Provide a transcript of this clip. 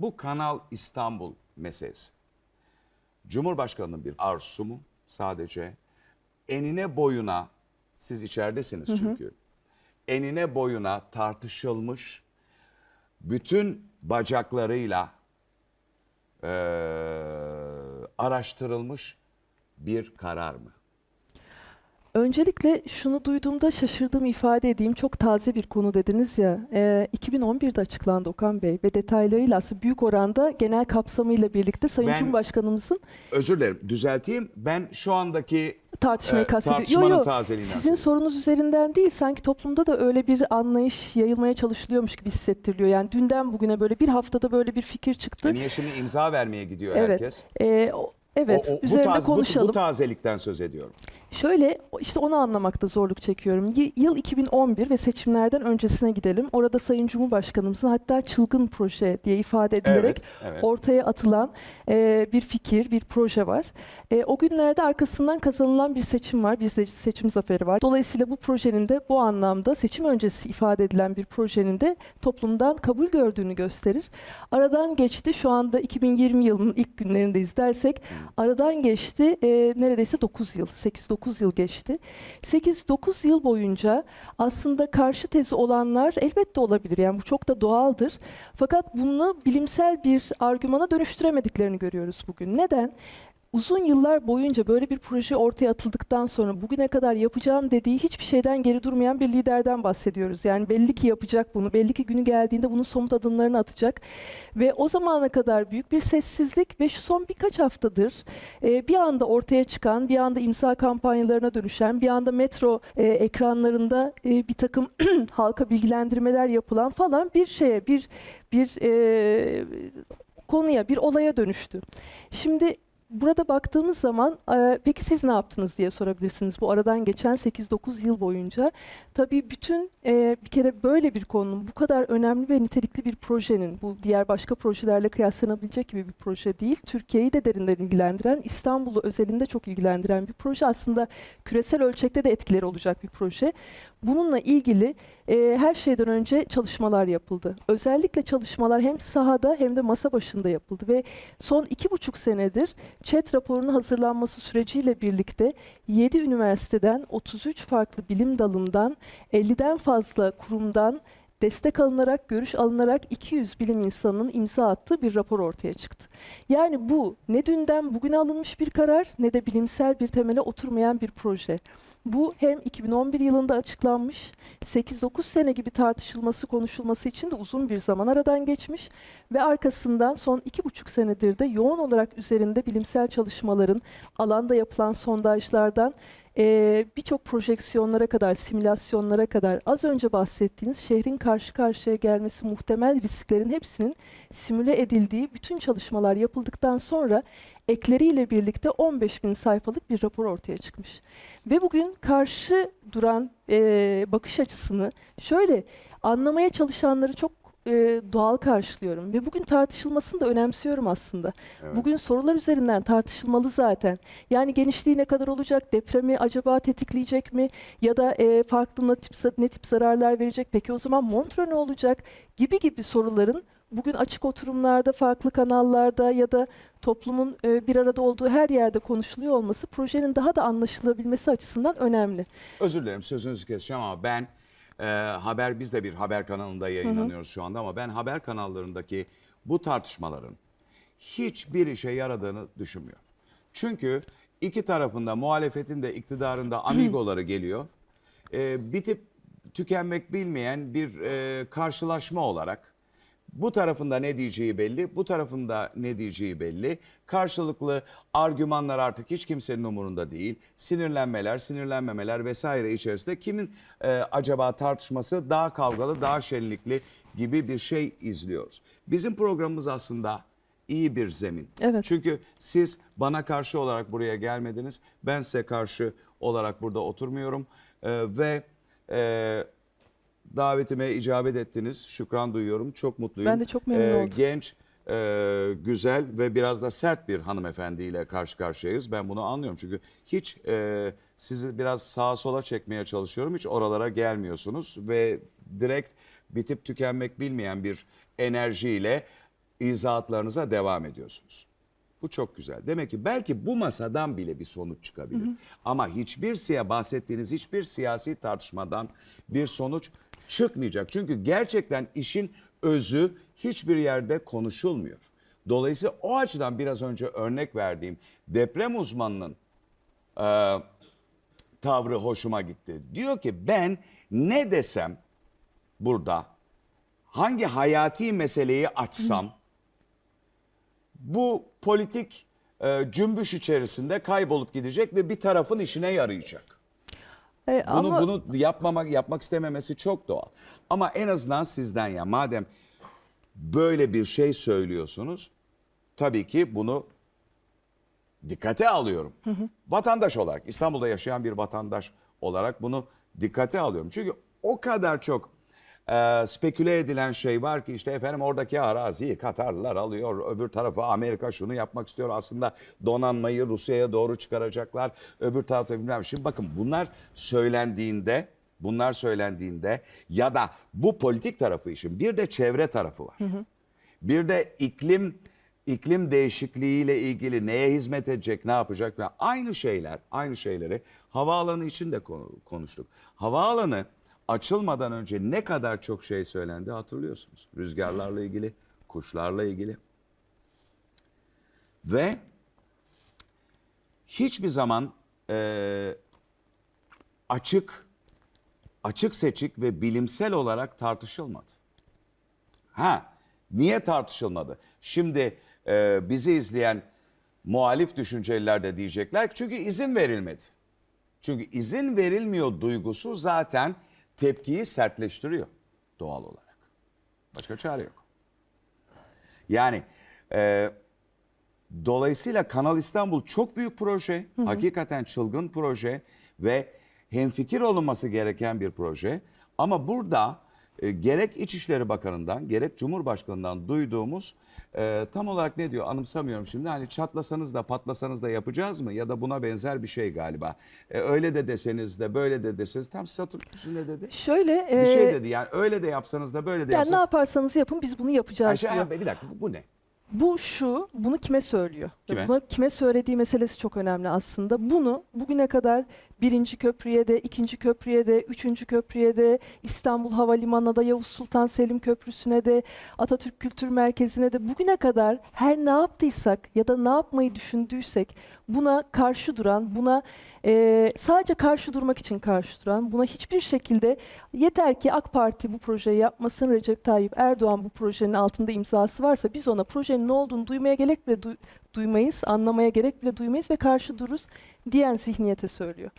Bu Kanal İstanbul meselesi. Cumhurbaşkanının bir arzusu mu sadece? Enine boyuna, siz içeridesiniz çünkü. Enine boyuna tartışılmış, bütün bacaklarıyla eee, araştırılmış bir karar mı? Öncelikle şunu duyduğumda şaşırdığımı ifade edeyim. Çok taze bir konu dediniz ya. Ee, 2011'de açıklandı Okan Bey ve detaylarıyla aslında büyük oranda genel kapsamıyla birlikte Sayın Ben- Cumhurbaşkanımızın Özür dilerim düzelteyim. Ben şu andaki tartışmayı Ee, kastediyor. tartışmanın tazeliğinden Sizin söylüyorum. sorunuz üzerinden değil sanki toplumda da öyle bir anlayış yayılmaya çalışılıyormuş gibi hissettiriliyor. Yani dünden bugüne böyle bir haftada böyle bir fikir çıktı. e, niye şimdi imza vermeye gidiyor Evet. herkes? O- evet O- o- bu, üzerinde taz- bu- konuşalım. bu tazelikten söz ediyorum. Şöyle işte onu anlamakta zorluk çekiyorum. Y- Yıl 2011 ve seçimlerden öncesine gidelim. Orada Sayın Cumhurbaşkanımızın hatta çılgın proje diye ifade edilerek Evet, evet. ortaya atılan e, bir fikir, bir proje var. E, o günlerde arkasından kazanılan bir seçim var, bir se- seçim zaferi var. Dolayısıyla bu projenin de bu anlamda seçim öncesi ifade edilen bir projenin de toplumdan kabul gördüğünü gösterir. Aradan geçti, şu anda 2020 yılının ilk günlerindeyiz dersek, aradan geçti e, neredeyse 9 yıl, 8-9 yıl geçti. 8-9 yıl boyunca aslında karşı tezi olanlar elbette olabilir. Yani bu çok da doğaldır. Fakat bunu bilimsel bir argümana dönüştüremediklerini görüyoruz bugün. Neden? Uzun yıllar boyunca böyle bir proje ortaya atıldıktan sonra bugüne kadar yapacağım dediği hiçbir şeyden geri durmayan bir liderden bahsediyoruz. Yani belli ki yapacak bunu, belli ki günü geldiğinde bunun somut adımlarını atacak. Ve o zamana kadar büyük bir sessizlik ve şu son birkaç haftadır e, bir anda ortaya çıkan, bir anda imza kampanyalarına dönüşen, bir anda metro e, ekranlarında e, bir takım halka bilgilendirmeler yapılan falan bir şeye, bir bir e, konuya, bir olaya dönüştü. Şimdi burada baktığımız zaman peki siz ne yaptınız diye sorabilirsiniz bu aradan geçen 8-9 yıl boyunca. Tabii bütün bir kere böyle bir konunun bu kadar önemli ve nitelikli bir projenin bu diğer başka projelerle kıyaslanabilecek gibi bir proje değil. Türkiye'yi de derinden ilgilendiren, İstanbul'u özelinde çok ilgilendiren bir proje. Aslında küresel ölçekte de etkileri olacak bir proje. Bununla ilgili e, her şeyden önce çalışmalar yapıldı. Özellikle çalışmalar hem sahada hem de masa başında yapıldı ve son iki buçuk senedir ÇED raporunun hazırlanması süreciyle birlikte 7 üniversiteden 33 farklı bilim dalından 50'den fazla kurumdan destek alınarak, görüş alınarak 200 bilim insanının imza attığı bir rapor ortaya çıktı. Yani bu ne dünden bugüne alınmış bir karar ne de bilimsel bir temele oturmayan bir proje. Bu hem 2011 yılında açıklanmış, 8-9 sene gibi tartışılması, konuşulması için de uzun bir zaman aradan geçmiş ve arkasından son 2,5 senedir de yoğun olarak üzerinde bilimsel çalışmaların, alanda yapılan sondajlardan eee, birçok projeksiyonlara kadar, simülasyonlara kadar az önce bahsettiğiniz şehrin karşı karşıya gelmesi muhtemel risklerin hepsinin simüle edildiği bütün çalışmalar yapıldıktan sonra ekleriyle birlikte 15 bin sayfalık bir rapor ortaya çıkmış. Ve bugün karşı duran eee, bakış açısını şöyle anlamaya çalışanları çok eee, doğal karşılıyorum ve bugün tartışılmasını da önemsiyorum aslında. Evet. Bugün sorular üzerinden tartışılmalı zaten. Yani genişliği ne kadar olacak, depremi acaba tetikleyecek mi ya da eee, farklı ne tip, ne tip zararlar verecek, peki o zaman Montreux ne olacak gibi gibi soruların bugün açık oturumlarda, farklı kanallarda ya da toplumun bir arada olduğu her yerde konuşuluyor olması projenin daha da anlaşılabilmesi açısından önemli. Özür dilerim sözünüzü keseceğim ama ben e, haber biz de bir haber kanalında yayınlanıyoruz şu anda ama ben haber kanallarındaki bu tartışmaların hiçbir işe yaradığını düşünmüyorum. Çünkü iki tarafında muhalefetin de iktidarın da amigoları geliyor. E, bitip tükenmek bilmeyen bir e, karşılaşma olarak bu tarafında ne diyeceği belli, bu tarafında ne diyeceği belli. Karşılıklı argümanlar artık hiç kimsenin umurunda değil. Sinirlenmeler, sinirlenmemeler vesaire içerisinde kimin e, acaba tartışması daha kavgalı, daha şenlikli gibi bir şey izliyoruz. Bizim programımız aslında iyi bir zemin. Evet. Çünkü siz bana karşı olarak buraya gelmediniz. Ben size karşı olarak burada oturmuyorum. E, ve e, davetime icabet ettiniz. Şükran duyuyorum. Çok mutluyum. Ben de çok memnun oldum. Genç, e, güzel ve biraz da sert bir hanımefendiyle karşı karşıyayız. Ben bunu anlıyorum. Çünkü hiç e, sizi biraz sağa sola çekmeye çalışıyorum. Hiç oralara gelmiyorsunuz ve direkt bitip tükenmek bilmeyen bir enerjiyle izahatlarınıza devam ediyorsunuz. Bu çok güzel. Demek ki belki bu masadan bile bir sonuç çıkabilir. Ama hiçbir siya bahsettiğiniz hiçbir siyasi tartışmadan bir sonuç çıkmayacak. Çünkü gerçekten işin özü hiçbir yerde konuşulmuyor. Dolayısıyla o açıdan biraz önce örnek verdiğim deprem uzmanının e, tavrı hoşuma gitti. Diyor ki ben ne desem burada hangi hayati meseleyi açsam bu politik e, cümbüş içerisinde kaybolup gidecek ve bir tarafın işine yarayacak. E, Bunu ama bunu yapmamak yapmak istememesi çok doğal. Ama en azından sizden ya madem böyle bir şey söylüyorsunuz tabii ki bunu dikkate alıyorum. Vatandaş olarak İstanbul'da yaşayan bir vatandaş olarak bunu dikkate alıyorum. Çünkü o kadar çok e, speküle edilen şey var ki işte efendim oradaki araziyi Katarlılar alıyor. Öbür tarafa Amerika şunu yapmak istiyor. Aslında donanmayı Rusya'ya doğru çıkaracaklar. Öbür tarafta bilmem. Şimdi bakın bunlar söylendiğinde bunlar söylendiğinde ya da bu politik tarafı işin bir de çevre tarafı var. Bir de iklim iklim değişikliğiyle ilgili neye hizmet edecek, ne yapacak ve aynı şeyler, aynı şeyleri havaalanı için de konu- konuştuk. Havaalanı açılmadan önce ne kadar çok şey söylendi hatırlıyorsunuz. Rüzgarlarla ilgili, kuşlarla ilgili. Ve hiçbir zaman eee, açık, açık seçik ve bilimsel olarak tartışılmadı. Ha, niye tartışılmadı? Şimdi e, bizi izleyen muhalif düşünceliler de diyecekler çünkü izin verilmedi. Çünkü izin verilmiyor duygusu zaten tepkiyi sertleştiriyor doğal olarak. Başka çare yok. Yani e, dolayısıyla Kanal İstanbul çok büyük proje, hakikaten çılgın proje ve hemfikir olunması gereken bir proje. Ama burada e, gerek İçişleri Bakanı'ndan gerek Cumhurbaşkanı'ndan duyduğumuz e, tam olarak ne diyor anımsamıyorum şimdi. Hani çatlasanız da patlasanız da yapacağız mı ya da buna benzer bir şey galiba. E, öyle de deseniz de böyle de deseniz tam satır ne dedi? şöyle Bir şey e, dedi yani öyle de yapsanız da böyle de yani ne yapsanız. yaparsanız yapın biz bunu yapacağız Ayşe, diyor. bir dakika bu, bu ne? Bu şu, bunu kime söylüyor? Kime? Buna kime söylediği meselesi çok önemli aslında. Bunu bugüne kadar birinci köprüye de, ikinci köprüye de, üçüncü köprüye de, İstanbul Havalimanı'na da, Yavuz Sultan Selim Köprüsü'ne de, Atatürk Kültür Merkezi'ne de bugüne kadar her ne yaptıysak ya da ne yapmayı düşündüysek buna karşı duran, buna eee, sadece karşı durmak için karşı duran, buna hiçbir şekilde yeter ki AK Parti bu projeyi yapmasın, Recep Tayyip Erdoğan bu projenin altında imzası varsa biz ona projenin ne olduğunu duymaya gerek bile du- duymayız, anlamaya gerek bile duymayız ve karşı dururuz diyen zihniyete söylüyor.